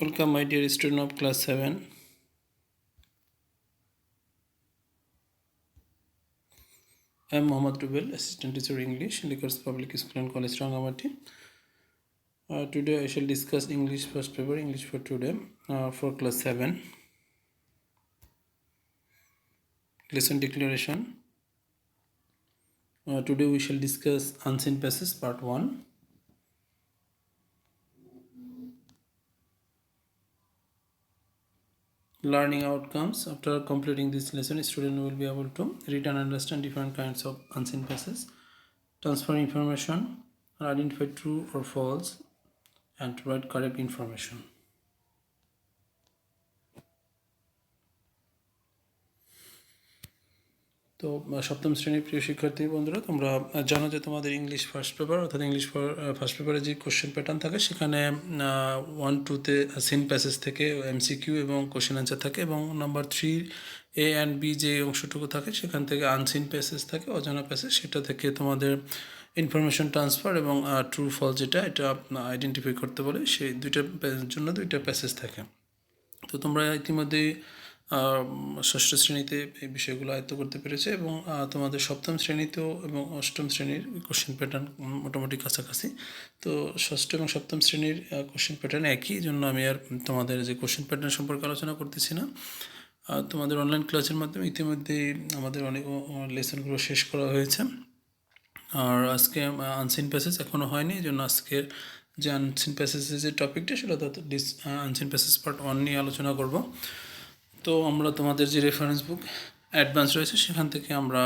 Welcome, my dear student of class 7. I am Mohammad Rubel, Assistant Teacher English, Lickers Public School and College, Rangamati. Uh, today I shall discuss English first paper, English for today, uh, for class 7. Lesson declaration. Uh, today we shall discuss Unseen Passages, part 1. Learning outcomes. After completing this lesson student will be able to read and understand different kinds of unseen transfer information and identify true or false and write correct information তো সপ্তম শ্রেণির প্রিয় শিক্ষার্থী বন্ধুরা তোমরা জানো যে তোমাদের ইংলিশ ফার্স্ট পেপার অর্থাৎ ইংলিশ ফার্স্ট পেপারে যে কোশ্চেন প্যাটার্ন থাকে সেখানে ওয়ান টুতে সিন প্যাসেজ থেকে এমসিকিউ এবং কোশ্চেন অ্যান্সার থাকে এবং number three A and B যে অংশটুকু থাকে সেখান থেকে আনসিন প্যাসেজ থাকে অজানা প্যাসেজ সেটা থেকে তোমাদের ইনফরমেশন ট্রান্সফার এবং ট্রু ফল যেটা এটা আইডেন্টিফাই করতে বলে সেই দুইটা জন্য দুইটা প্যাসেজ থাকে। তো তোমরা ইতিমধ্যে আহ, ষষ্ঠ শ্রেণীতে এই বিষয়গুলো আয়ত্ত করতে পেরেছে এবং তোমাদের সপ্তম শ্রেণীতেও এবং অষ্টম শ্রেণির কোশ্চেন প্যাটার্ন মোটামুটি কাছাকাছি। তো ষষ্ঠ এবং সপ্তম শ্রেণির কোশ্চেন প্যাটার্ন একই জন্য আমি আর তোমাদের যে কোশ্চেন প্যাটার্ন সম্পর্কে আলোচনা করতেছি না। তোমাদের অনলাইন ক্লাসের মাধ্যমে ইতিমধ্যেই আমাদের অনেক লেসনগুলো শেষ করা হয়েছে। আর আজকে আনসিন প্যাসেজ এখনও হয়নি এই জন্য আজকের যে আনসিন প্যাসেজের যে টপিকটা সেটা this unseen passage part one নিয়ে আলোচনা করব। তো আমরা তোমাদের যে রেফারেন্স বুক অ্যাডভান্স রয়েছে, সেখান থেকে আমরা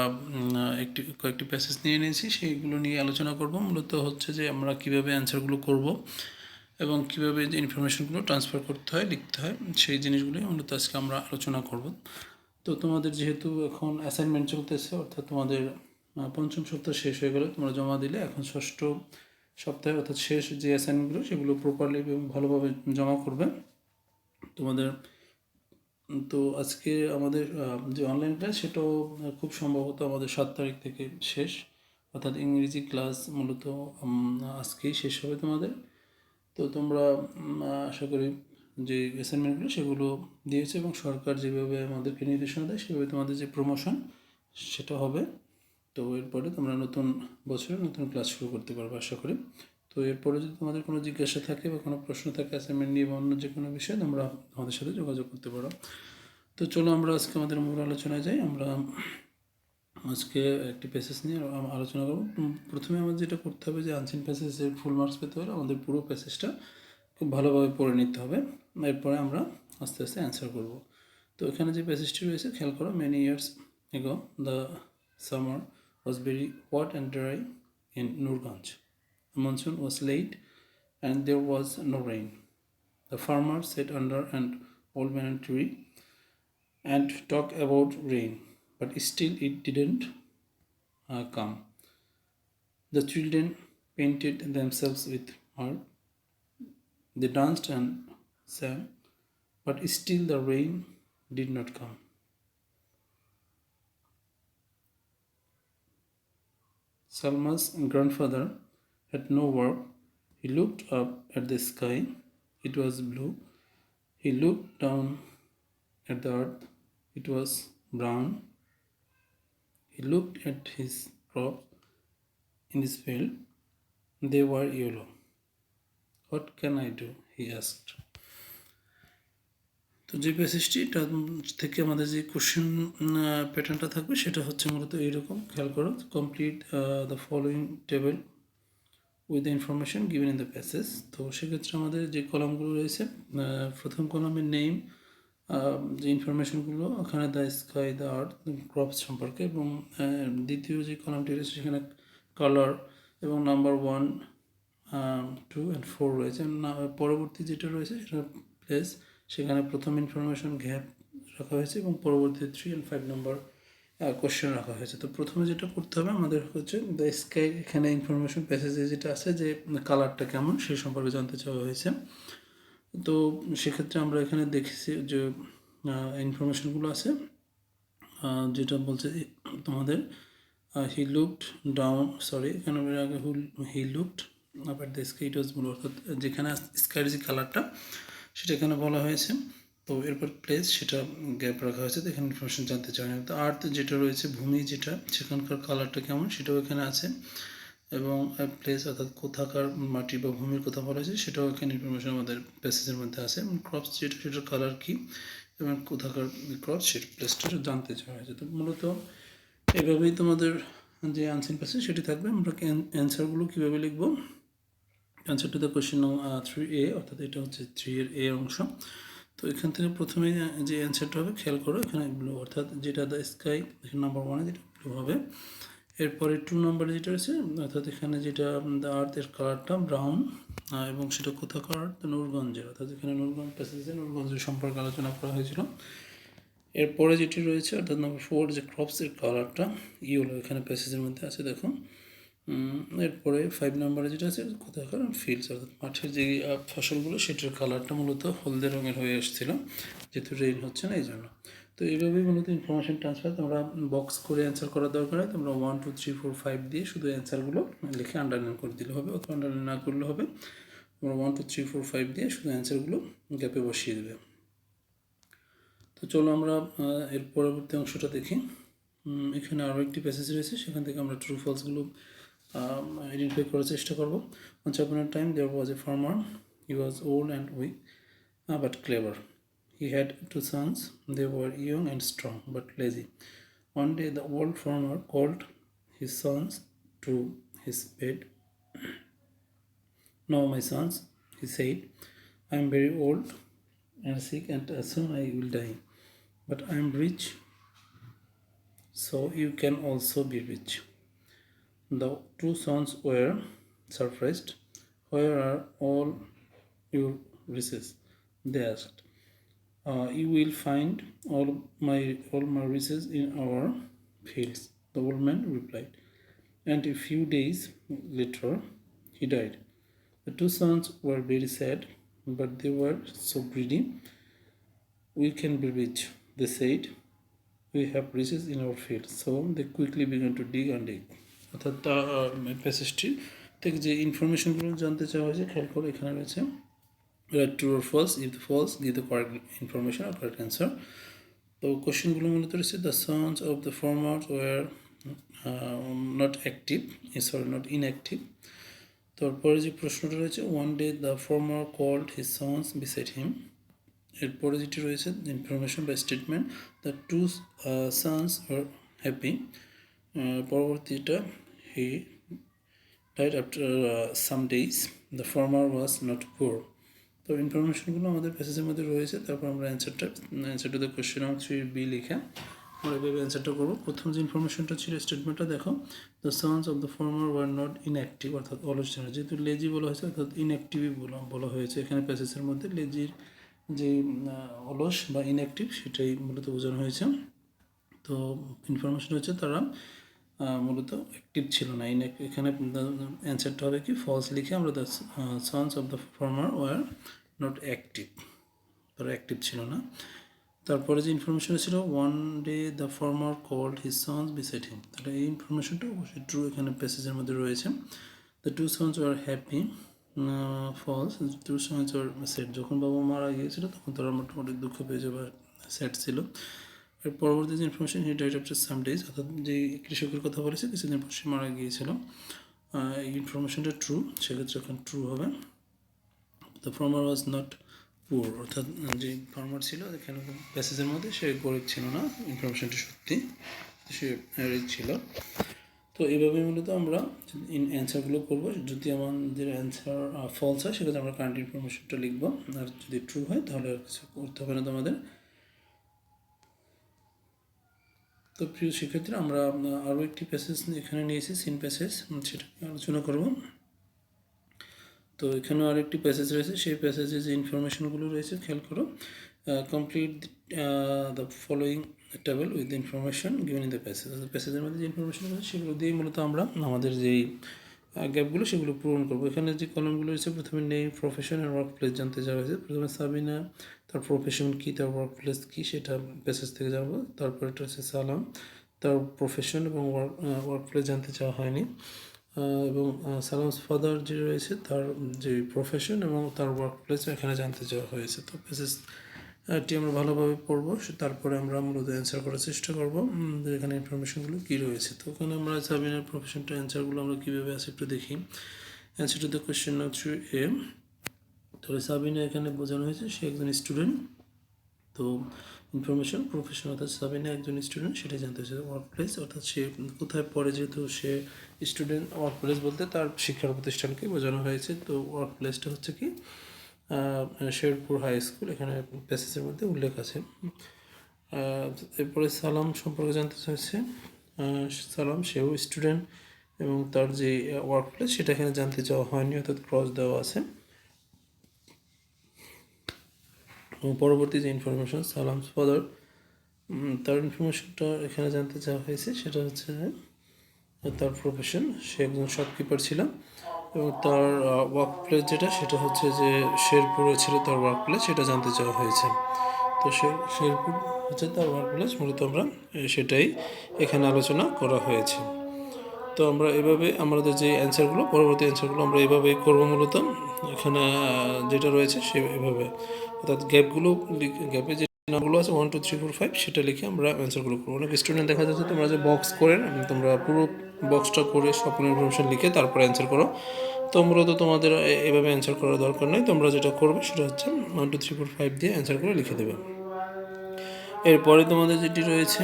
একটি, কয়েকটি প্যাসেজ নিয়ে নিয়েছি। সেইগুলো নিয়ে আলোচনা করব। মূলত হচ্ছে যে আমরা কীভাবে অ্যান্সারগুলো করব এবং কীভাবে যে ইনফরমেশনগুলো ট্রান্সফার করতে হয়, লিখতে হয়, সেই জিনিসগুলোই মূলত আজকে আমরা আলোচনা করব। তো তোমাদের যেহেতু এখন অ্যাসাইনমেন্ট চলতেছে, অর্থাৎ তোমাদের পঞ্চম সপ্তাহ শেষ হয়ে গেলে, তোমরা জমা দিলে, এখন ষষ্ঠ সপ্তাহে অর্থাৎ শেষ যে অ্যাসাইনমেন্টগুলো সেগুলো প্রপারলি এবং ভালোভাবে জমা করবে। তোমাদের তো আজকে আমাদের যে অনলাইন ক্লাস সেটাও খুব সম্ভবত আমাদের সাত তারিখ থেকে শেষ। অর্থাৎ ইংরেজি ক্লাস মূলত আজকেই শেষ হবে তোমাদের। তো তোমরা আশা করি যে অ্যাসাইনমেন্টগুলো সেগুলো দিয়েছে এবং সরকার যেভাবে আমাদেরকে নির্দেশনা দেয়, সেভাবে তোমাদের যে প্রমোশন সেটা হবে। তো এরপরে তোমরা নতুন বছরে নতুন ক্লাস শুরু করতে পারবে, আশা করি। তো এরপরে যদি তোমাদের কোনো জিজ্ঞাসা থাকে বা কোনো প্রশ্ন থাকে অ্যাসাইনমেন্ট নিয়ে বা অন্য যে কোনো বিষয়ে, তোমরা আমাদের সাথে যোগাযোগ করতে পারো। তো চলো আমরা আজকে আমাদের মূল আলোচনায় যাই। আমরা আজকে একটি প্যাসেজ নিয়ে আলোচনা করব। প্রথমে আমাদের যেটা করতে হবে যে আনসিন প্যাসেজের ফুল মার্কস পেতে হলে আমাদের পুরো প্যাসেজটা খুব ভালোভাবে পড়ে নিতে হবে। এরপরে আমরা আস্তে আস্তে অ্যান্সার করব। তো এখানে যে প্যাসেজটি রয়েছে, খেয়াল করো many years ago the summer was very hot and dry in Nurganj monsoon was late and there was no rain. The farmer sat under an old banana tree and talked about rain, but still it didn't uh, come. The children painted themselves with mud. They danced and sang, but still the rain did not come. Salma's grandfather had no work. He looked up at the sky. It was blue. He looked down at the earth. It was brown. He looked at his crops in his field. They were yellow. What can I do? he asked. তো যে প্যাসেজটি থেকে আমাদের যে question প্যাটার্নটা থাকবে সেটা হচ্ছে মূলত এইরকম খেয়াল করো complete the following table with the information given in the passage তো সেক্ষেত্রে আমাদের যে কলামগুলো রয়েছে প্রথম কলামের নেম যে ইনফরমেশনগুলো ওখানে the sky the earth crops সম্পর্কে এবং দ্বিতীয় যে কলামটি রয়েছে সেখানে কালার এবং number one two and four রয়েছে। পরবর্তী যেটা রয়েছে সেটা প্লেস সেখানে প্রথম ইনফরমেশন গ্যাপ রাখা হয়েছে এবং পরবর্তী three and five number question রাখা হয়েছে। তো প্রথমে যেটা করতে হবে, আমাদের হচ্ছে দ্য স্কাই এখানে ইনফরমেশন প্যাসেজে যেটা আছে যে কালারটা কেমন, সে সম্পর্কে জানতে চাওয়া হয়েছে। তো সেক্ষেত্রে আমরা এখানে দেখেছি যে ইনফরমেশনগুলো আছে যেটা বলছে তোমাদের হি লুকড ডাউন সরি এখানে আগে he looked at the sky it অর্থাৎ যেখানে স্কাইয়ের যে কালারটা সেটা এখানে বলা হয়েছে। তো এরপর প্লেস সেটা গ্যাপ রাখা হয়েছে, তো এখানে ইনফরমেশন জানতে চাই না। তো আর্থ যেটা রয়েছে, ভূমি যেটা, সেখানকার কালারটা কেমন, সেটাও এখানে আছে। এবং প্লেস অর্থাৎ কোথাকার মাটি বা ভূমির কথা বলা হয়েছে, সেটাও এখানে ইনফরমেশন আমাদের প্যাসেজের মধ্যে আছে। এবং ক্রপস যেটা, সেটার কালার কী, এবং কোথাকার ক্রপস সেটা প্লেসটা জানতে চাওয়া হয়েছে তো মূলত এভাবেই তোমাদের যে আনসার প্যাসেজ সেটি থাকবে। আমরা অ্যান্সারগুলো কীভাবে লিখব? Answer to the question three A অর্থাৎ এটা হচ্ছে থ্রি এর এ অংশ। তো এখান থেকে প্রথমে যে অ্যান্সারটা হবে, খেয়াল করো, এখানে ব্লু অর্থাৎ যেটা দ্য স্কাই নাম্বার ওয়ানে যেটা ব্লু হবে। এরপরে টু নম্বরে যেটা আছে, অর্থাৎ এখানে যেটা দ্য আর্থের কালারটা ব্রাউন এবং সেটা কোথাকার নূরগঞ্জের অর্থাৎ এখানে নূরগঞ্জ প্যাসেজে নূরগঞ্জের সম্পর্কে আলোচনা করা হয়েছিল। এরপরে যেটি রয়েছে, অর্থাৎ নম্বর ফোর যে ক্রপসের কালারটা ইয়েলো এখানে প্যাসেজের মধ্যে আছে দেখো এরপরে ফাইভ নম্বরে যেটা আছে কোথাকার ফিল্ডস অর্থাৎ মাঠের যে ফসলগুলো, সেটার কালারটা মূলত হলদে রঙের হয়ে এসেছিল যেহেতু রেইন হচ্ছে না এই জন্য তো এইভাবেই মূলত ইনফরমেশন ট্রান্সফার তোমরা বক্স করে অ্যান্সার করার দরকার হয়, তোমরা one two three four five দিয়ে শুধু অ্যান্সারগুলো লিখে আন্ডারলাইন করে দিলে হবে, অথবা আন্ডারলাইন না করলে হবে, তোমরা one two three four five দিয়ে শুধু অ্যান্সারগুলো গ্যাপে বসিয়ে দেবে। তো চলো আমরা এর পরবর্তী অংশটা দেখি। এখানে আরও একটি প্যাসেজ রয়েছে, সেখান থেকে আমরা ট্রু ফলসগুলো আইডেন্টিফাই করার চেষ্টা করব once upon a time there was a farmer he was old and weak uh, but clever he had two sons they were young and strong but lazy one day the old farmer called his sons to his bed now my sons he said i am very old and sick and uh, soon i will die but i am rich so you can also be rich the two sons were surprised. Where are all your riches? They asked. "Uh, you will find all my all my riches in our fields. The old man replied. And a few days later, he died. The two sons were very sad, but they were so greedy. We can be rich, they said. We have riches in our fields. So they quickly began to dig and dig. অর্থাৎ প্যাসেজটি থেকে যে ইনফরমেশনগুলো জানতে চাওয়া হয়েছে, খেয়াল করো এখানে রয়েছে true or false if false give the correct information R correct answer তো কোশ্চেনগুলো মূলত রয়েছে the sons of the farmers were not active sorry not inactive তারপরে যে প্রশ্নটা রয়েছে one day the farmer called his sons beside him এরপরে যেটি রয়েছে ইনফরমেশন বা statement the two sons are happy পরবর্তীটা he died after some days the farmer was not poor তো ইনফরমেশনগুলো আমাদের প্যাসেজের মধ্যে রয়েছে, তারপর আমরা অ্যান্সারটা answer to the question three B লিখে আমরা এভাবে অ্যান্সারটা করব। প্রথম যে ইনফরমেশনটা ছিল স্টেটমেন্টটা দেখো। The sons of the farmer were not inactive অর্থাৎ অলস না। যেহেতু লেজি বলা হয়েছে, অর্থাৎ ইনঅ্যাক্টিভই বলা বলা হয়েছে। এখানে প্যাসেজের মধ্যে লেজির যে অলস বা ইনঅ্যাক্টিভ সেটাই মূলত বোঝানো হয়েছে। তো ইনফরমেশন হচ্ছে তারা মূলত অ্যাক্টিভ ছিল না। ইন এখানে অ্যান্সারটা হবে কি ফলস লিখে আমরা the sons of the farmer were not active তারা অ্যাক্টিভ ছিল না। তারপরে যে ইনফরমেশন ছিল one day the farmer called his sons beside him তাহলে এই ইনফরমেশনটা অবশ্যই ট্রু এখানে প্যাসেজের মধ্যে রয়েছে। The two sons were happy false two sons were sad যখন বাবা মারা গিয়েছিল, তখন তারা মোটামুটি দুঃখ পেয়েছে বা স্যাড ছিল। এর পরবর্তী যে information he died after some days অর্থাৎ যে কৃষকের কথা বলেছে, কিছুদিন পর সে মারা গিয়েছিল। এই ইনফরমেশনটা ট্রু সেক্ষেত্রে এখন ট্রু হবে। দ্য ফার্মার ওয়াজ নট পুর অর্থাৎ যে ফার্মার ছিল, এখানে প্যাসেজের মধ্যে সে গরিব ছিল না ইনফরমেশনটা সত্যি, সে রিচ ছিল। তো এইভাবে মূলত আমরা অ্যান্সারগুলো করব। যদি আমাদের অ্যান্সার ফলস হয়, সেক্ষেত্রে আমরা কারেন্ট ইনফরমেশনটা লিখব। আর যদি ট্রু হয়, তাহলে আর কিছু করতে হবে না তোমাদের। তো প্রিয় শিক্ষার্থীরা, আমরা আরও একটি প্যাসেজ এখানে নিয়েছি সিন প্যাসেজ সেটা আলোচনা করব। তো এখানেও আরেকটি প্যাসেজ রয়েছে, সেই প্যাসেজে যে ইনফরমেশনগুলো রয়েছে, খেয়াল করো। Complete the following table with information given in the passage প্যাসেজের মধ্যে যে ইনফরমেশন রয়েছে, সেগুলো দিয়েই মূলত আমরা আমাদের যেই গ্যাপগুলো সেগুলো পূরণ করব। এখানে যে কলমগুলো রয়েছে, প্রথমে নেই প্রফেশন আর ওয়ার্ক প্লেস জানতে যাওয়া হয়েছে। প্রথমে সাবিনা, তার প্রফেশন কী, তার ওয়ার্ক প্লেস কী, সেটা প্যাসেজ থেকে জানব। তারপর এটা হচ্ছে সালাম, তার প্রফেশন এবং ওয়ার্ক ওয়ার্ক প্লেস জানতে চাওয়া হয়নি। এবং সালামস ফাদার যে রয়েছে, তার যে প্রফেশন এবং তার ওয়ার্ক প্লেস এখানে জানতে চাওয়া হয়েছে। তো প্যাসেজটি আমরা ভালোভাবে পড়ব তারপরে আমরা মূলত অ্যান্সার করার চেষ্টা করব। এখানে ইনফরমেশনগুলো কী রয়েছে। তো ওখানে আমরা সাবিনার প্রফেশনটা অ্যান্সারগুলো আমরা কীভাবে আছে একটু দেখি। Answer to the question three A তাহলে সাবিনা এখানে বোঝানো হয়েছে, সে একজন স্টুডেন্ট তো ইনফরমেশন প্রফেশন অর্থাৎ সাবিনা একজন স্টুডেন্ট সেটাই জানতে হচ্ছে ওয়ার্ক প্লেস অর্থাৎ সে কোথায় পড়ে যেহেতু সে স্টুডেন্ট ওয়ার্ক প্লেস বলতে তার শিক্ষার প্রতিষ্ঠানকে বোঝানো হয়েছে। তো ওয়ার্ক প্লেসটা হচ্ছে কি? শেরপুর হাই স্কুল এখানে প্যাসেজের মধ্যে উল্লেখ আছে। এরপরে সালাম সম্পর্কে জানতে চাইছে সালাম সেও স্টুডেন্ট এবং তার যে ওয়ার্ক প্লেস সেটা এখানে জানতে চাওয়া হয়নি, অর্থাৎ ক্রস দেওয়া আছে। পরবর্তী যে ইনফরমেশন সালাম ফাদার তার ইনফরমেশনটা এখানে জানতে চাওয়া হয়েছে, সেটা হচ্ছে তার প্রফেশন সে একজন শপকিপার ছিল। এবং তার ওয়ার্ক প্লেস যেটা, সেটা হচ্ছে যে শেরপুরে ছিল তার ওয়ার্ক প্লেস সেটা জানতে চাওয়া হয়েছে। তো সে, শেরপুর হচ্ছে তার ওয়ার্ক প্লেস মূলত আমরা সেটাই এখানে আলোচনা করা হয়েছে। তো আমরা এভাবে, আমাদের যে অ্যান্সারগুলো পরবর্তী অ্যান্সারগুলো আমরা এভাবেই করব মূলত। এখানে যেটা রয়েছে, সে, এভাবে। অর্থাৎ গ্যাপগুলো গ্যাপে যে নামগুলো আছে one two three four five সেটা লিখে আমরা অ্যান্সারগুলো করব। অনেক স্টুডেন্ট দেখা যাচ্ছে তোমরা যে বক্স করেন তোমরা পুরো বক্সটা করে সম্পূর্ণ ইনফরমেশন লিখে তারপর অ্যান্সার করো। তো মূলত তোমাদের এভাবে অ্যান্সার করার দরকার নেই। তোমরা যেটা করবে সেটা হচ্ছে one two three four five দিয়ে অ্যান্সার করে লিখে দেবে। এরপরে তোমাদের যেটি রয়েছে,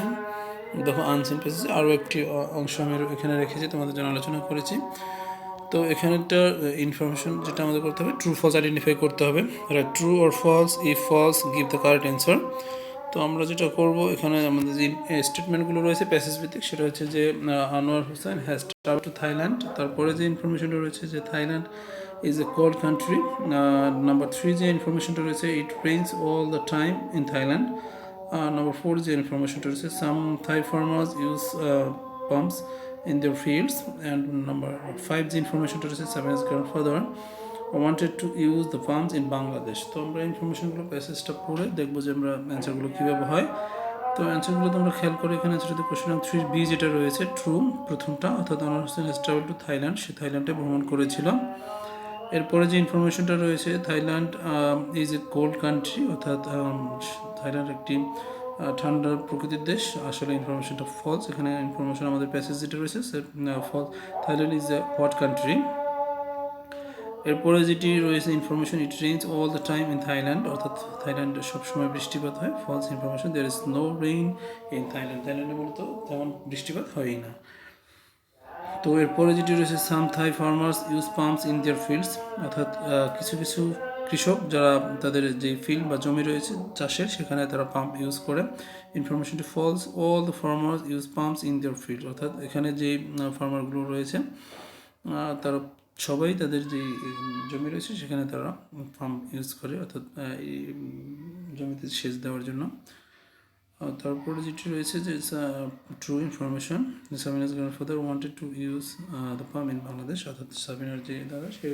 দেখো আনসিন পেসেজ আরও একটি অংশ আমি এখানে রেখেছি, তোমাদের জন্য আলোচনা করেছি। তো এখানেটা ইনফরমেশন যেটা আমাদের করতে হবে ট্রু ফলস আইডেন্টিফাই করতে হবে। True or false if false give the correct answer তো আমরা যেটা করব, এখানে আমাদের যে স্টেটমেন্টগুলো রয়েছে প্যাসেজ ভিত্তিক, সেটা হচ্ছে যে Anwar Hossain has travel to Thailand তারপরে যে ইনফরমেশনটা রয়েছে যে Thailand is a cold country number three যে ইনফরমেশনটা রয়েছে it rains all the time in Thailand number four যে ইনফরমেশনটা রয়েছে some Thai farmers use pumps in their fields and number five যে ইনফরমেশনটা রয়েছে seven is grandfather wanted to use the farms in Bangladesh. তো আমরা ইনফরমেশনগুলো প্যাসেজটা পড়ে দেখব যে আমরা অ্যান্সারগুলো কীভাবে হয়। তো অ্যান্সারগুলো তোমরা খেয়াল করে এখানে যদি কোশ্চেন থ্রি বি যেটা রয়েছে ট্রু প্রথমটা অর্থাৎ Anwar Hossain travel to Thailand সে থাইল্যান্ডে ভ্রমণ করেছিল। এরপরে যে ইনফরমেশনটা রয়েছে Thailand is a cold country অর্থাৎ um, থাইল্যান্ড একটি ঠান্ডার প্রকৃতির দেশ। আসলে ইনফরমেশনটা ফলস এখানে ইনফরমেশন আমাদের প্যাসেজ যেটা রয়েছে false Thailand is a hot country এরপরে যেটি রয়েছে information it rains all the time in Thailand অর্থাৎ থাইল্যান্ডে সবসময় বৃষ্টিপাত হয় false information there is no rain in Thailand থাইল্যান্ডে মূলত তেমন বৃষ্টিপাত হয়ই না। তো এরপরে যেটি রয়েছে some Thai farmers use pumps in their fields অর্থাৎ কিছু কিছু কৃষক যারা তাদের যে ফিল্ড বা জমি রয়েছে চাষের, সেখানে তারা পাম্প ইউজ করে। ইনফরমেশনটি false all the farmers use pumps in their field অর্থাৎ এখানে যে ফার্মারগুলো রয়েছে তারা সবাই তাদের যে জমি রয়েছে সেখানে তারা পাম্প ইউজ করে, অর্থাৎ জমিতে সেচ দেওয়ার জন্য। তারপরে যেটি রয়েছে যে true information Sabinus grandfather wanted to use the pump in Bangladesh অর্থাৎ সাবিনার যে দাদা, সে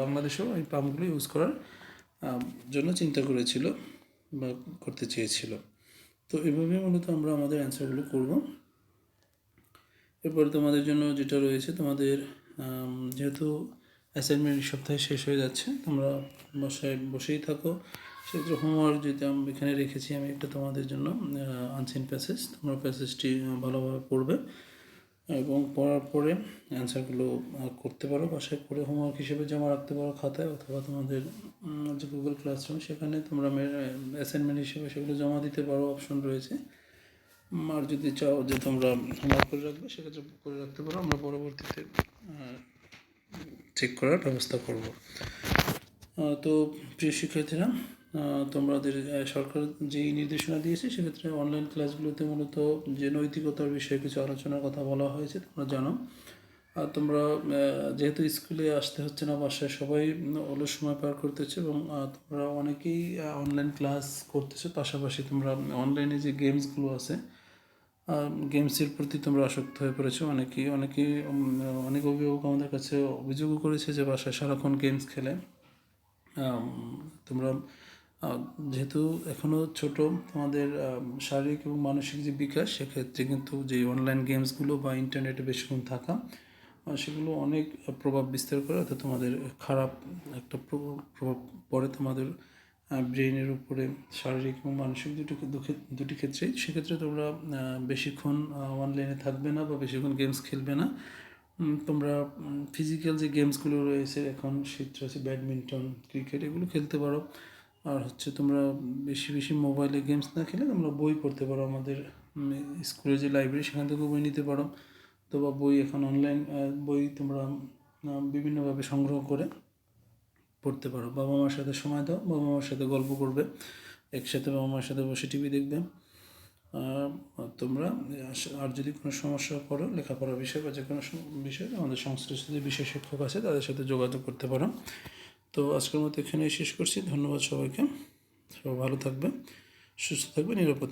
বাংলাদেশেও এই পাম্পগুলো ইউজ করার জন্য চিন্তা করেছিল বা করতে চেয়েছিল। তো এভাবে মূলত আমরা আমাদের অ্যান্সারগুলো করব। এরপরে তোমাদের জন্য যেটা রয়েছে তোমাদের যেহেতু অ্যাসাইনমেন্ট সপ্তাহে শেষ হয়ে যাচ্ছে, তোমরা বসায় বসেই থাকো। সেক্ষেত্রে হোমওয়ার্ক যদি আমি, এখানে রেখেছি, আমি একটা তোমাদের জন্য আনসিন প্যাসেজ তোমরা প্যাসেজটি ভালোভাবে পড়বে এবং পড়ার পরে অ্যান্সারগুলো করতে পারো। বাসায় করে হোমওয়ার্ক হিসেবে জমা রাখতে পারো খাতায় অথবা তোমাদের যে গুগল ক্লাসরুম সেখানে তোমরা অ্যাসাইনমেন্ট হিসেবে সেগুলো জমা দিতে পারো অপশন রয়েছে। আর যদি চাও যে তোমরা হোমওয়ার্ক করে রাখবে, সেক্ষেত্রে করে রাখতে পারো। আমরা পরবর্তীতে চেক করার ব্যবস্থা করব। তো প্রিয় শিক্ষার্থীরা তোমাদের সরকার যেই নির্দেশনা দিয়েছে, সেক্ষেত্রে অনলাইন ক্লাসগুলোতে মূলত যে নৈতিকতার বিষয়ে কিছু আলোচনার কথা বলা হয়েছে, তোমরা জানো। আর তোমরা যেহেতু স্কুলে আসতে হচ্ছে না, বাসায় সবাই অলস সময় পার করতেছে এবং তোমরা অনেকেই অনলাইন ক্লাস করতেছে। পাশাপাশি তোমরা অনলাইনে যে গেমসগুলো আছে গেমসের প্রতি তোমরা আসক্ত হয়ে পড়েছো। অনেকেই অনেকেই অনেক অভিভাবক আমাদের কাছে অভিযোগও করেছে যে বাসায় সারাক্ষণ গেমস খেলে। তোমরা যেহেতু এখনও ছোট, তোমাদের শারীরিক এবং মানসিক যে বিকাশ, সেক্ষেত্রে কিন্তু যে অনলাইন গেমসগুলো বা ইন্টারনেটে বেশিক্ষণ থাকা সেগুলো অনেক প্রভাব বিস্তার করে। অর্থাৎ তোমাদের খারাপ একটা প্রভাব প্রভাব পড়ে তোমাদের ব্রেনের উপরে, শারীরিক এবং মানসিক দুটি দুঃখে- দুটি ক্ষেত্রেই, সেক্ষেত্রে তোমরা বেশিক্ষণ অনলাইনে থাকবে না বা বেশিক্ষণ গেমস খেলবে না। তোমরা ফিজিক্যাল যে গেমসগুলো রয়েছে, এখন সেটা হচ্ছে ব্যাডমিন্টন ক্রিকেট এগুলো খেলতে পারো। আর হচ্ছে তোমরা বেশি বেশি মোবাইলে গেমস না খেলে, তোমরা বই পড়তে পারো আমাদের স্কুলের যে লাইব্রেরি সেখান থেকেও বই নিতে পারো। তো বা বই এখন অনলাইন বই তোমরা বিভিন্নভাবে সংগ্রহ করে পড়তে পারো। বাবা মার সাথে সময় দাও বাবা মার সাথে গল্প করবে, একসাথে বাবা মার সাথে বসে টিভি দেখবে। তোমরা আর যদি কোনো সমস্যা পড়ো, লেখাপড়ার বিষয় বা যে কোনো বিষয়ে, আমাদের সংশ্লিষ্ট যে বিষয় শিক্ষক আছে, তাদের সাথে যোগাযোগ করতে পারো। তো আজকের মতো এখানেই শেষ করছি। ধন্যবাদ সবাইকে। সবাই ভালো থাকবে সুস্থ থাকবে নিরাপদ